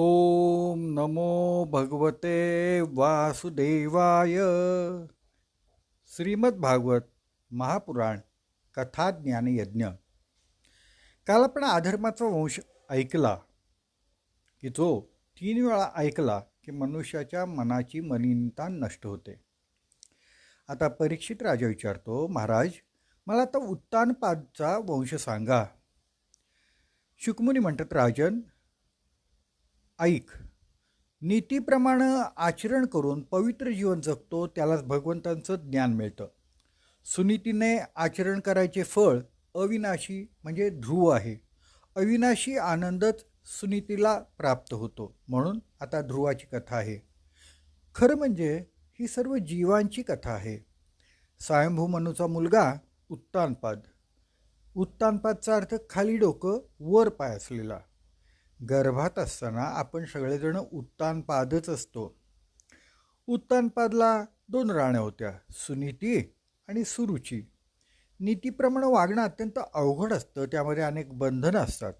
ओम नमो भगवते वासुदेवाय। श्रीमद्भागवत महापुराण कथाज्ञान यज्ञ काल आपण अधर्माचा वंश ऐकला की जो तीन वेळा ऐकला की मनुष्याच्या मनाची मलिनता नष्ट होते. आता परीक्षित राजा विचारतो महाराज मला आता उत्तानपादचा वंश सांगा. शुकमुनी म्हणतात राजन ऐक. नीतीप्रमाणे आचरण करून पवित्र जीवन जगतो त्यालाच भगवंतांचं ज्ञान मिळतं. सुनीतीने आचरण करायचे फळ अविनाशी म्हणजे ध्रुव आहे. अविनाशी आनंदच सुनीतीला प्राप्त होतो. म्हणून आता ध्रुवाची कथा आहे. खरं म्हणजे ही सर्व जीवांची कथा आहे. स्वयंभू मनूचा मुलगा उत्तानपाद. उत्तानपादचा अर्थ खाली डोकं वर पाय असलेला. गर्भात असताना आपण सगळेजण उत्तानपादच असतो. उत्तानपादला दोन राण्या होत्या सुनीती आणि सुरुची. नीतीप्रमाणे वागणं अत्यंत अवघड असतं त्यामध्ये अनेक बंधनं असतात.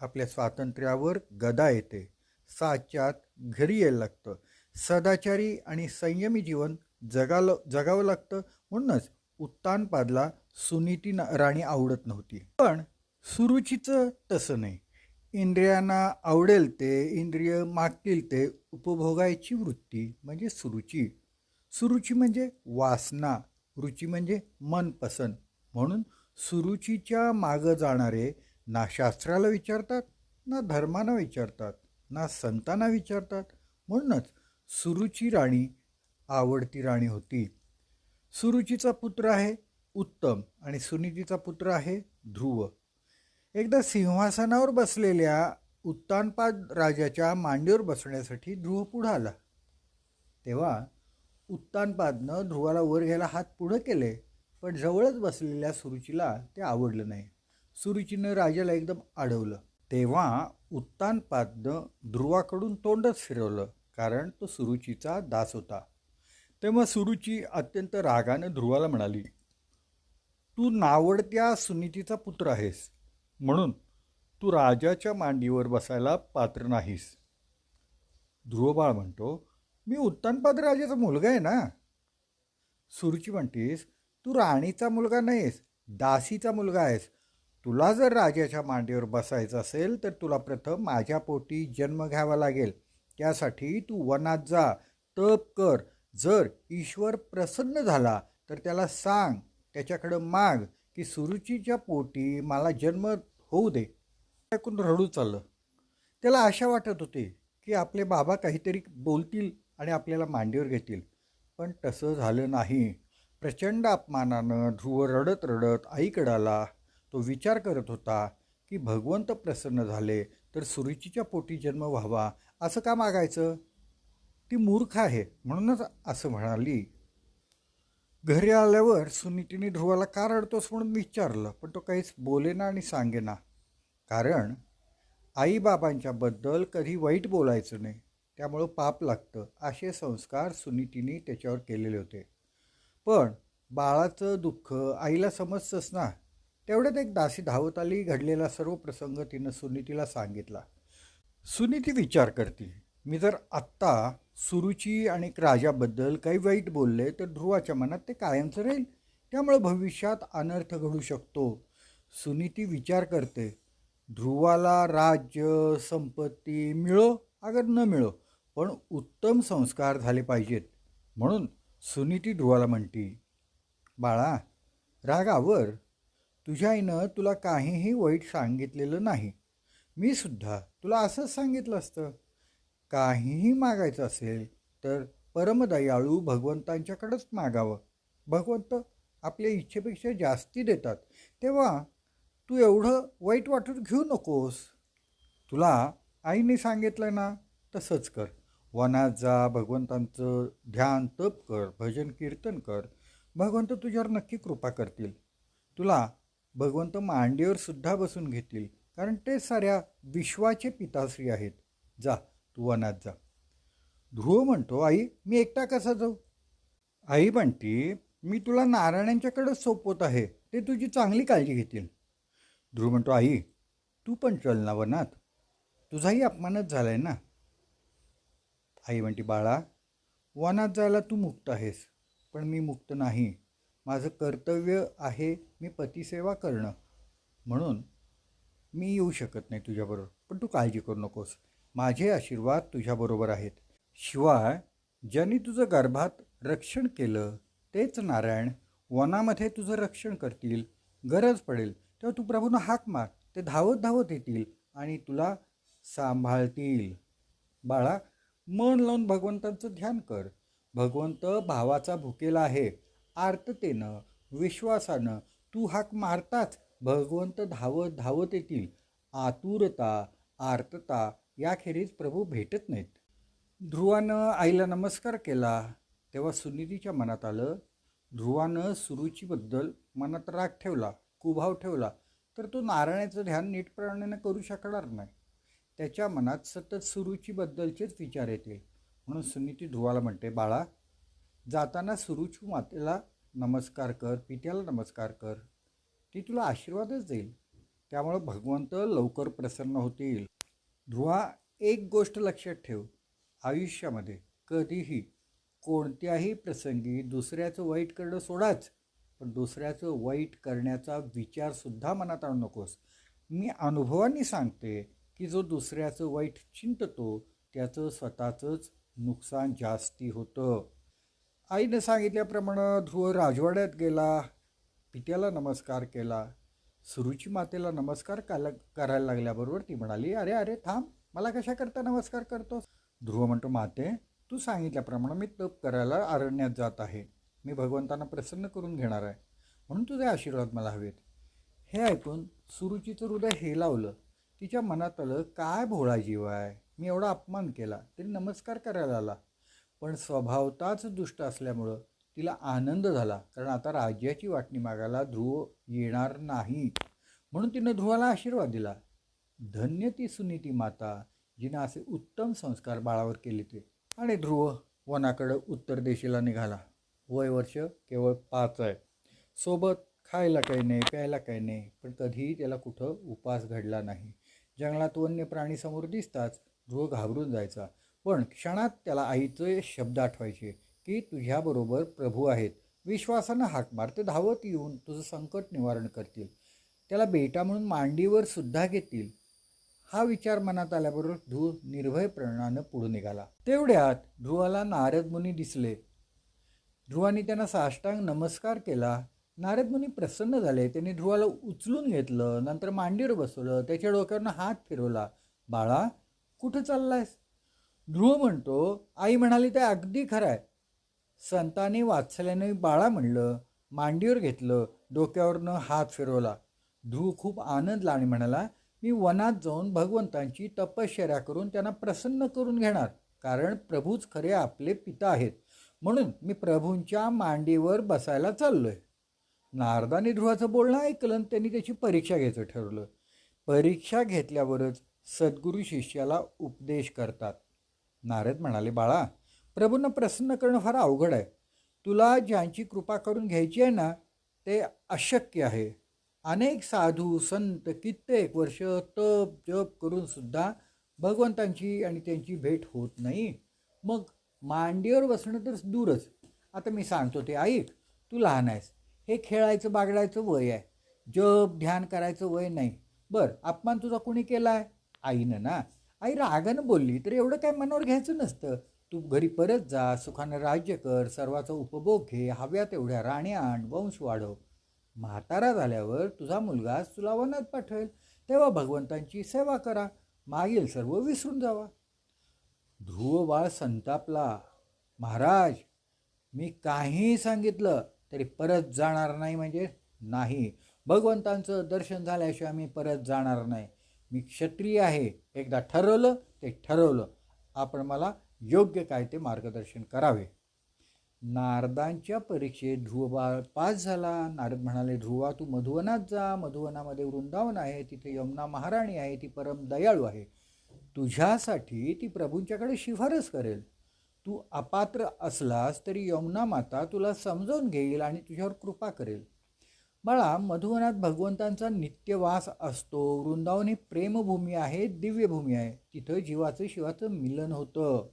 आपल्या स्वातंत्र्यावर गदा येते साच्यात घरी यायला लागतं. सदाचारी आणि संयमी जीवन जगालं जगावं लागतं म्हणूनच उत्तानपादला सुनीती न राणी आवडत नव्हती. पण सुरुचीचं तसं नाही. इंद्रियांना आवडेल ते इंद्रिय मागतील ते उपभोगायची वृत्ती म्हणजे सुरुची. सुरुची म्हणजे वासना रुची म्हणजे मनपसंत. म्हणून सुरुचीच्या मागं जाणारे ना शास्त्राला विचारतात ना धर्मांना विचारतात ना संतांना विचारतात. म्हणूनच सुरुची राणी आवडती राणी होती. सुरुचीचा पुत्र आहे उत्तम आणि सुनीतीचा पुत्र आहे ध्रुव. एकदा सिंहासनावर बसलेल्या उत्तानपाद राजाच्या मांडीवर बसण्यासाठी ध्रुव पुढं आला. तेव्हा उत्तानपादनं ध्रुवाला वर घ्यायला हात पुढं केले पण जवळच बसलेल्या सुरुचीला ते आवडलं नाही. सुरुचीनं राजाला एकदम अडवलं तेव्हा उत्तानपादनं ध्रुवाकडून तोंडच फिरवलं कारण तो सुरुचीचा दास होता. तेव्हा सुरुची अत्यंत रागानं ध्रुवाला म्हणाली तू नावडत्या सुनीतीचा पुत्र आहेस. म्हणून तू राजाच्या मांडीवर बसायला पात्र नाहीस. ध्रुवबाळ म्हणतो मी उत्तानपाद राजाचा मुलगा आहे ना. सुरुची म्हणतीस तू राणीचा मुलगा नाहीस दासीचा मुलगा आहेस. तुला जर राजाच्या मांडीवर बसायचं असेल तर तुला प्रथम माझ्या पोटी जन्म घ्यावा लागेल. त्यासाठी तू वनात जा तप कर. जर ईश्वर प्रसन्न झाला तर त्याला सांग त्याच्याकडं माग की सुरुचीच्या पोटी मला जन्म होऊ दे. ऐकून रडू चाललं. त्याला आशा वाटत होती की आपले बाबा काहीतरी बोलतील आणि आपल्याला मांडीवर घेतील. पण तसं झालं नाही. प्रचंड अपमानानं ध्रुव रडत रडत आईकडाला आला तो विचार करत होता की भगवंत प्रसन्न झाले तर सुरुचीच्या पोटी जन्म व्हावा असं का मागायचं? ती मूर्ख आहे म्हणूनच असं म्हणाली. घरी आल्यावर सुनीतीने ध्रुवाला का रडतोस म्हणून विचारलं पण तो काहीच बोलेना आणि सांगेना. कारण आईबाबांच्याबद्दल कधी वाईट बोलायचं नाही त्यामुळं पाप लागतं असे संस्कार सुनीतीने त्याच्यावर केलेले होते. पण बाळाचं दुःख आईला समजतंच ना तेवढ्यात एक दासी धावत आली घडलेला सर्व प्रसंग तिनं सुनीतीला सांगितला. सुनीती विचार करते मी जर आत्ता सुरुची आणि राजाबद्दल काही वाईट बोलले तर ध्रुवाच्या मनात ते कायमचं राहील. त्यामुळे भविष्यात अनर्थ घडू शकतो. सुनीती विचार करते ध्रुवाला राज्य संपत्ती मिळो अगर न मिळो पण उत्तम संस्कार झाले पाहिजेत. म्हणून सुनीती ध्रुवाला म्हणती बाळा रागावर. तुझ्या आईनं तुला काहीही वाईट सांगितलेलं नाही. मी सुद्धा तुला असंच सांगितलं असतं. काहीही मागायचं असेल तर परमदयाळू भगवंतांच्याकडंच मागावं. भगवंत आपल्या इच्छेपेक्षा जास्ती देतात. तेव्हा तू एवढं वाईट वाटून घेऊ नकोस. तुला आईने सांगितलं ना तसंच कर. वनात जा भगवंतांचं ध्यान तप कर भजन कीर्तन कर. भगवंत तुझ्यावर नक्की कृपा करतील. तुला भगवंत मांडीवर सुद्धा बसून घेतील. कारण ते साऱ्या विश्वाचे पिताश्री आहेत. जा. तू वनात जा. ध्रुव म्हणतो आई मी एकटा कसा जाऊ? आई म्हणती मी तुला नारायणांच्याकडंच सोपवत आहे ते तुझी चांगली काळजी घेतील. ध्रुव म्हणतो आई तू पण चल ना वनात तुझाही अपमानच झाला आहे ना. आई म्हणते बाळा वनात जायला तू मुक्त आहेस पण मी मुक्त नाही. माझं कर्तव्य आहे मी पतिसेवा करणं. म्हणून मी येऊ शकत नाही तुझ्याबरोबर पण तू काळजी करू नकोस. माझे आशीर्वाद तुझ्याबरोबर आहेत. शिवाय ज्यांनी तुझं गर्भात रक्षण केलं तेच नारायण वनामध्ये तुझं रक्षण करतील. गरज पडेल तेव्हा तू प्रभूंना हाक मार. ते धावत धावत येतील आणि तुला सांभाळतील. बाळा मन लावून भगवंतांचं ध्यान कर. भगवंत भावाचा भुकेला आहे. आर्ततेनं विश्वासानं तू हाक मारताच भगवंत धावत धावत येतील. आतुरता आर्तता याखेरीज प्रभू भेटत नाहीत. ध्रुवानं आईला नमस्कार केला तेव्हा सुनिधीच्या मनात आलं ध्रुवानं सुरुचीबद्दल मनात राग ठेवला कुभाव ठेवला तर तो नारायणाचं ध्यान नीटप्रमाणे करू शकणार नाही. त्याच्या मनात सतत सुरुचीबद्दलचेच विचार येतील म्हणून सुनीती ध्रुवाला म्हणते बाळा जाताना सुरुची मातेला नमस्कार कर पित्याला नमस्कार कर. ती तुला आशीर्वादच देईल. त्यामुळं भगवंत लवकर प्रसन्न होतील. ध्रुवा एक गोष्ट लक्षात ठेव. आयुष्यामध्ये कधीही कोणत्याही प्रसंगी दुसऱ्याचं वाईट करणं सोडाच पण दुसऱ्याचं वाईट करण्याचा विचारसुद्धा मनात आणू नकोस. मी अनुभवांनी सांगते की जो दुसऱ्याचं वाईट चिंततो त्याचं स्वतःचंच नुकसान जास्ती होतं. आईनं सांगितल्याप्रमाणे ध्रुव राजवाड्यात गेला पित्याला नमस्कार केला सुरुची मातेला नमस्कार काला करायला लागल्याबरोबर ती म्हणाली अरे अरे थांब मला कशा करता नमस्कार करतोस? ध्रुव म्हणतो माते तू सांगितल्याप्रमाणे मी तप करायला अरण्यात जात आहे. मी भगवंतांना प्रसन्न करून घेणार आहे. म्हणून तुझे आशीर्वाद मला हवेत. हे ऐकून सुरुचीचं हृदय हे लावलं. तिच्या मनात आलं काय भोळा जीव आहे? मी एवढा अपमान केला तरी नमस्कार करायला आला. पण स्वभावताच दुष्ट असल्यामुळं तिला आनंद झाला कारण आता राज्याची वाटणी मागायला ध्रुव येणार नाही. म्हणून तिनं ध्रुवाला आशीर्वाद दिला. धन्य ती सुनीती माता जिनं असे उत्तम संस्कार बाळावर केले ते. आणि ध्रुव वनाकडं उत्तर दिशेला निघाला. वय वर्ष केवळ पाच आहे. सोबत खायला काही नाही प्यायला काही नाही पण कधीही त्याला कुठं उपास घडला नाही. जंगलात वन्य प्राणी समोर दिसताच ध्रुव घाबरून जायचा. पण क्षणात त्याला आईचे शब्द आठवायचे. की तुझ्याबरोबर प्रभू आहेत. विश्वासानं हाक मार. ते धावत येऊन तुझं संकट निवारण करतील. त्याला बेटा म्हणून मांडीवर सुद्धा घेतील. हा विचार मनात आल्याबरोबर ध्रुव निर्भयपणानं पुढे निघाला. तेवढ्यात ध्रुवाला नारद मुनी दिसले. ध्रुवानी त्यांना साष्टांग नमस्कार केला. नारद मुनी प्रसन्न झाले. त्यांनी ध्रुवाला उचलून घेतलं. नंतर मांडीवर बसवलं. त्याच्या डोक्यावरनं हात फिरवला. बाळा कुठं चाललायस? ध्रुव म्हणतो आई म्हणाली ते अगदी खरं आहे. संतांनी वाचल्याने बाळा म्हणलं मांडीवर घेतलं डोक्यावरनं हात फिरवला. ध्रुव खूप आनंदला आणि म्हणाला मी वनात जाऊन भगवंतांची तपश्चर्या करून त्यांना प्रसन्न करून घेणार कारण प्रभूच खरे आपले पिता आहेत. म्हणून मी प्रभूंच्या मांडीवर बसायला चाललोय. नारदाने ध्रुवाचं बोलणं ऐकलं आणि त्यांनी त्याची परीक्षा घ्यायचं ठरवलं. परीक्षा घेतल्यावरच सद्गुरू शिष्याला उपदेश करतात. नारद म्हणाले बाळा प्रभूंना प्रसन्न करणं फार अवघड आहे. तुला ज्यांची कृपा करून घ्यायची आहे ना ते अशक्य आहे. अनेक साधू संत कित्येक वर्ष तप जप करून सुद्धा भगवंतांची आणि त्यांची भेट होत नाही. मग मांडीवर बसणं तर दूरच. आता मी सांगतो ते ऐक तू लहान आहेस. हे खेळायचं बागडायचं वय आहे. जप ध्यान करायचं वय नाही. बरं अपमान तुझा कोणी केला आहे आईनं ना. आई रागानं बोलली तर एवढं काय मनावर घ्यायचं नसतं. तू घरी परत जा सुखानं राज्य कर सर्वाचा उपभोग घे हव्या तेवढ्या राण्या आण वंश वाढव. म्हातारा झाल्यावर तुझा मुलगा तुला वनात पाठवेल. तेव्हा भगवंतांची सेवा करा. मागील सर्व विसरून जावा. ध्रुव बाळ संतापला महाराज मी काहीही सांगितलं तरी परत जाणार नाही म्हणजे नाही. भगवंतांचं दर्शन झाल्याशिवाय मी परत जाणार नाही. मी क्षत्रिय आहे. एकदा ठरवलं ते ठरवलं. आपण मला योग्य काय ते मार्गदर्शन करावे. नारदांच्या परीक्षेत ध्रुवबाळ पास झाला. नारद म्हणाले ध्रुवा तू मधुवनात जा. मधुवनामध्ये वृंदावन आहे. तिथे यमुना महाराणी आहे. ती परम दयाळू आहे. तुझ्यासाठी ती प्रभूंच्याकडे शिफारस करेल. तू अपात्र असलास तरी यमुना माता तुला समजावून घेईल आणि तुझ्यावर कृपा करेल. बाळा मधुवनात भगवंतांचा नित्यवास असतो. वृंदावन ही प्रेमभूमी आहे. दिव्यभूमी आहे. तिथं जीवाचं शिवाचं मिलन होतं.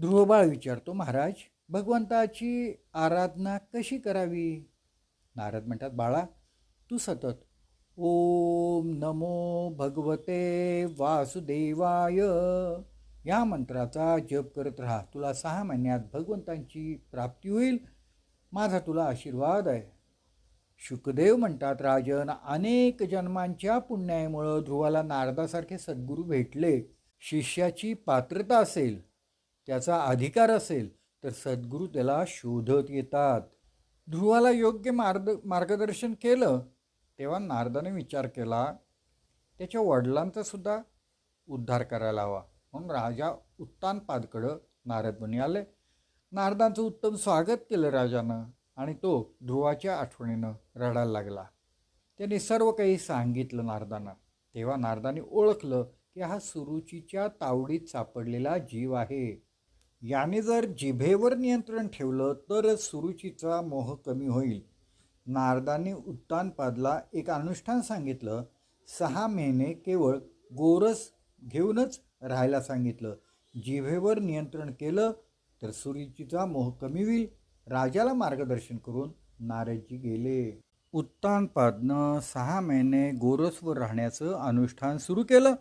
ध्रुवबाळ विचारतो महाराज भगवंताची आराधना कशी करावी? नारद म्हणतात बाळा तू सतत ओम नमो भगवते वासुदेवाय. या मंत्राचा जप करत राहा. तुला सहा महिन्यात भगवंतांची प्राप्ती होईल. माझा तुला आशीर्वाद आहे. शुकदेव म्हणतात राजन अनेक जन्मांच्या पुण्यामुळं ध्रुवाला नारदासारखे सद्गुरू भेटले. शिष्याची पात्रता असेल. त्याचा अधिकार असेल तर सद्गुरू त्याला शोधत येतात. ध्रुवाला योग्य मार्ग मार्गदर्शन केलं तेव्हा नारदाने विचार केला त्याच्या वडिलांचा सुद्धा उद्धार करायला हवा. म्हणून राजा उत्तानपादकडं नारद आले. नारदांचं उत्तम स्वागत केलं राजानं आणि तो ध्रुवाच्या आठवणीनं रडायला लागला. त्याने सर्व काही सांगितलं नारदांना. तेव्हा नारदाने ओळखलं की हा सुरुचीच्या तावडीत सापडलेला जीव आहे. याने जर जिभेवर नियंत्रण ठेवलं तरच सुरुचीचा मोह कमी होईल. नारदाने उत्तानपादला एक अनुष्ठान सांगितलं. सहा महिने केवळ गोरस घेऊनच राहायला सांगितलं. जिभेवर नियंत्रण केलं तर सुरुचीचा मोह कमी होईल. राजाला मार्गदर्शन करून नारदजी गेले. उत्तानपादनं सहा महिने गोरसवर राहण्याचं अनुष्ठान सुरू केलं.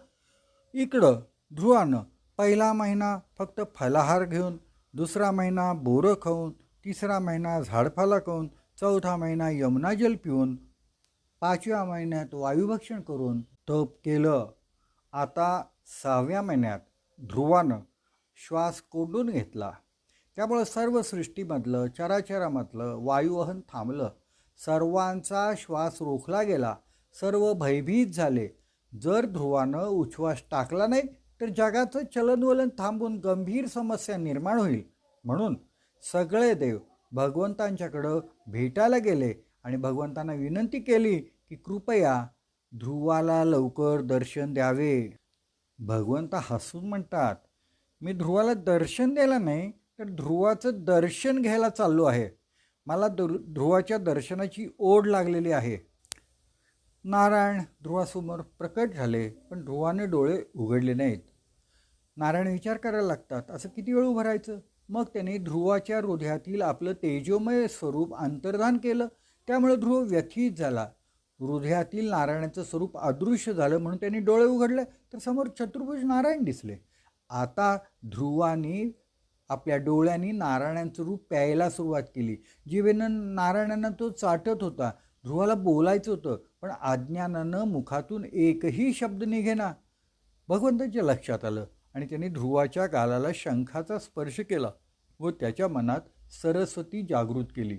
इकडं ध्रुवानं पहिला महिना फक्त फलाहार घेऊन दुसरा महिना बोरं खाऊन तिसरा महिना झाडफाला खाऊन चौथा महिना यमुना जल पिऊन पाचव्या महिन्यात वायुभक्षण करून तप केलं. आता सहाव्या महिन्यात ध्रुवानं श्वास कोंडून घेतला. त्यामुळं सर्व सृष्टीमधलं चराचरामधलं वायुवहन थांबलं. सर्वांचा श्वास रोखला गेला. सर्व भयभीत झाले. जर ध्रुवानं उच्छ्वास टाकला नाही तर जगाचं चलनवलन थांबून गंभीर समस्या निर्माण होईल. म्हणून सगळे देव भगवंतांच्याकडं भेटायला गेले आणि भगवंतांना विनंती केली की कृपया ध्रुवाला लवकर दर्शन द्यावे. भगवंत हसून म्हणतात मी ध्रुवाला दर्शन द्यायला नाही तर ध्रुवाचं दर्शन घ्यायला चाललो आहे. मला दर ध्रुवाच्या दर्शनाची ओढ लागलेली आहे. नारायण ध्रुवासमोर प्रकट झाले पण ध्रुवाने डोळे उघडले नाहीत. नारायण विचार करायला लागतात असं किती वेळ उभं राहायचं? मग त्याने ध्रुवाच्या हृदयातील आपलं तेजोमय स्वरूप अंतर्धान केलं. त्यामुळे ध्रुव व्यथित झाला. हृदयातील नारायणाचं स्वरूप अदृश्य झालं म्हणून त्यांनी डोळे उघडले तर समोर चतुर्भुज नारायण दिसले. आता ध्रुवानी आपल्या डोळ्यांनी नारायणांचं रूप प्यायला सुरुवात केली. जीवेनं नारायणांना तो चाटत होता. ध्रुवाला बोलायचं होतं. पण अज्ञानानं मुखातून एकही शब्द निघेना. भगवंताच्या लक्षात आलं आणि त्यांनी ध्रुवाच्या गालाला शंखाचा स्पर्श केला व त्याच्या मनात सरस्वती जागृत केली.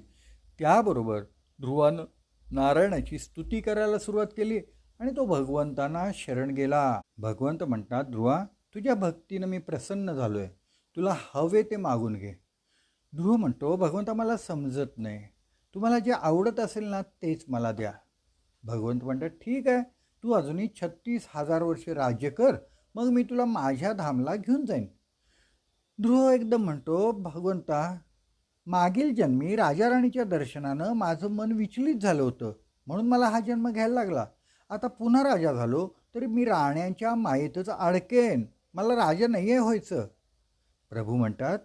त्याबरोबर ध्रुवानं नारायणाची स्तुती करायला सुरुवात केली आणि तो भगवंतांना शरण गेला. भगवंत म्हणतात ध्रुवा तुझ्या भक्तीनं मी प्रसन्न झालो आहे तुला हवे ते मागून घे. ध्रुव म्हणतो भगवंता मला समजत नाही. तुम्हाला जे आवडत असेल ना तेच मला द्या. भगवंत म्हणतात ठीक आहे तू अजूनही छत्तीस हजार वर्षे राज्य कर मग मी तुला माझ्या धामला घेऊन जाईन. ध्रुव एकदम म्हणतो भगवंता मागील जन्मी राजाराणीच्या दर्शनानं माझं मन विचलित झालं होतं म्हणून मला हा जन्म घ्यायला लागला. आता पुन्हा राजा झालो तरी मी राण्यांच्या मायेतच अडकेन मला राजा नाही आहे व्हायचं. प्रभू म्हणतात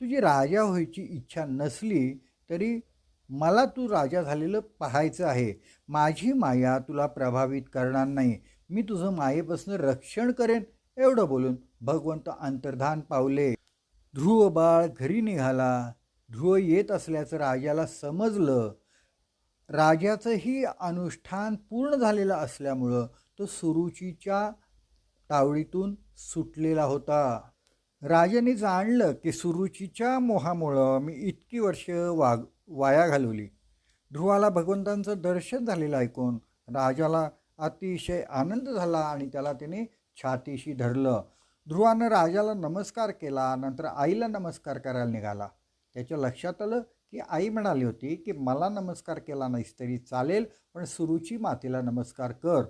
तुझी राजा व्हायची इच्छा नसली तरी मला तू राजा झालेलं पाहायचं आहे. माझी माया तुला प्रभावित करणार नाही. मी तुझं मायेपासून रक्षण करेन एवढं बोलून भगवंत अंतर्धान पावले. ध्रुव बाळ घरी निघाला. ध्रुव येत असल्याचं राजाला समजलं. राजाचंही अनुष्ठान पूर्ण झालेलं असल्यामुळं तो सुरुचीच्या तावडीतून सुटलेला होता. राजाने जाणलं की सुरुचीच्या मोहामुळं मी इतकी वर्ष वाग वाया घालवली. ध्रुवाला भगवंतांचं दर्शन झालेलं ऐकून राजाला अतिशय आनंद झाला आणि त्याला त्याने छातीशी धरलं. ध्रुवानं राजाला नमस्कार केला नंतर आईला नमस्कार करायला निघाला. त्याच्या लक्षात आलं की आई म्हणाली होती की मला नमस्कार केला नाहीस तरी चालेल पण सुरुची मातेला नमस्कार कर.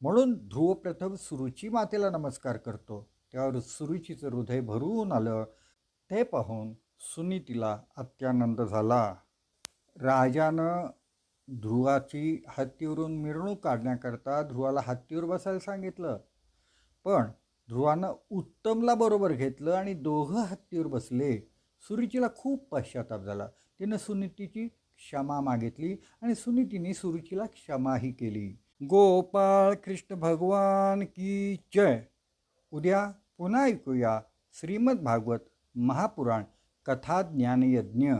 म्हणून ध्रुव प्रथम सुरुची मातेला नमस्कार करतो. त्यावर सुरुचीचं हृदय भरून आलं. ते पाहून सुनीतीला अत्यानंद झाला. राजानं ध्रुवाची हत्तीवरून मिरवणूक काढण्याकरता ध्रुवाला हत्तीवर बसायला सांगितलं. पण ध्रुवानं उत्तमला बरोबर घेतलं आणि दोघं हत्तीवर बसले. सुरुचीला खूप पश्चाताप झाला. तिनं सुनीतीची क्षमा मागितली आणि सुनीतीने सुरुचीला क्षमाही केली. गोपाळ कृष्ण भगवान की जय. उद्या पुन्हा ऐकूया श्रीमद भागवत महापुराण कथा ज्ञानयज्ञ.